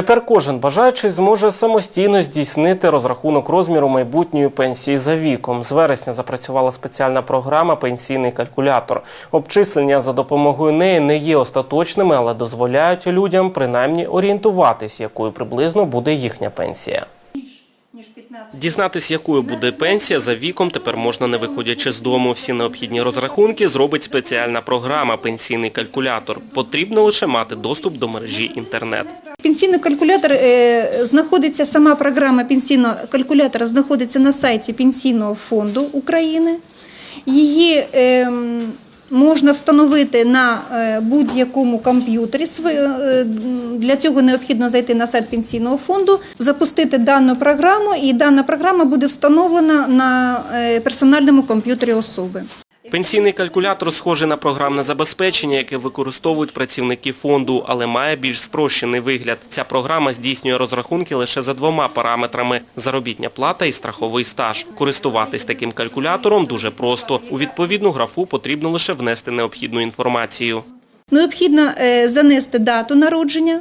Тепер кожен бажаючий зможе самостійно здійснити розрахунок розміру майбутньої пенсії за віком. З вересня запрацювала спеціальна програма Пенсійний калькулятор. Обчислення за допомогою неї не є остаточними, але дозволяють людям принаймні орієнтуватись, якою приблизно буде їхня пенсія. Дізнатись, якою буде пенсія за віком, тепер можна не виходячи з дому. Всі необхідні розрахунки зробить спеціальна програма Пенсійний калькулятор. Потрібно лише мати доступ до мережі інтернет. Пенсійний калькулятор е, знаходиться, сама програма пенсійного калькулятора знаходиться на сайті Пенсійного фонду України. Її ем, можна встановити на е, будь-якому комп'ютері. Е, Для цього необхідно зайти на сайт Пенсійного фонду, запустити дану програму, і дана програма буде встановлена на е, персональному комп'ютері особи. Пенсійний калькулятор схожий на програмне забезпечення, яке використовують працівники фонду, але має більш спрощений вигляд. Ця програма здійснює розрахунки лише за двома параметрами – заробітня плата і страховий стаж. Користуватись таким калькулятором дуже просто. У відповідну графу потрібно лише внести необхідну інформацію. Необхідно е, занести дату народження,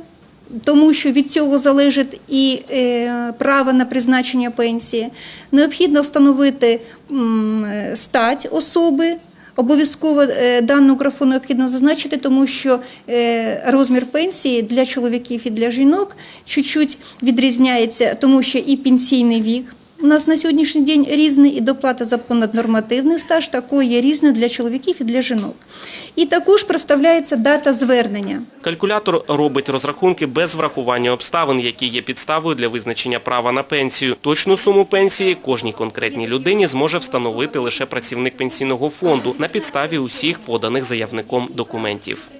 тому що від цього залежить і е, право на призначення пенсії. Необхідно встановити стать особи. Обов'язково е, дану графу необхідно зазначити, тому що е, розмір пенсії для чоловіків і для жінок чуть-чуть відрізняється, тому що і пенсійний вік у нас на сьогоднішній день різний, і доплата за понаднормативний стаж такої є різна для чоловіків і для жінок. І також проставляється дата звернення. Калькулятор робить розрахунки без врахування обставин, які є підставою для визначення права на пенсію. Точну суму пенсії кожній конкретній людині зможе встановити лише працівник пенсійного фонду на підставі усіх поданих заявником документів.